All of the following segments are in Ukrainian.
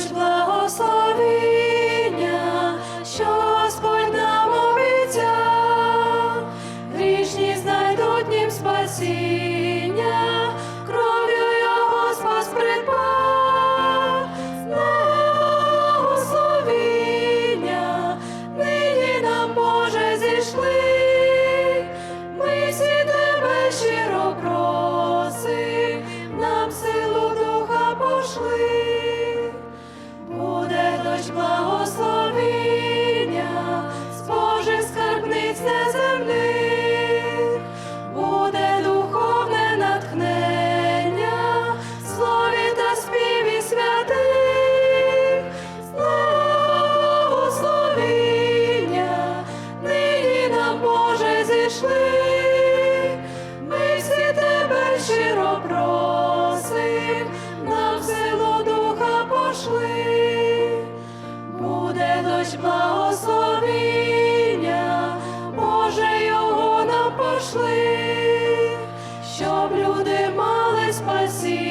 Krishna. Боже, зійшли, ми всі тебе щиро просим, на силу духа пошли, буде дощ благословіння, Боже його нам пошли, щоб люди мали спасіння.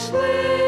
Sleep.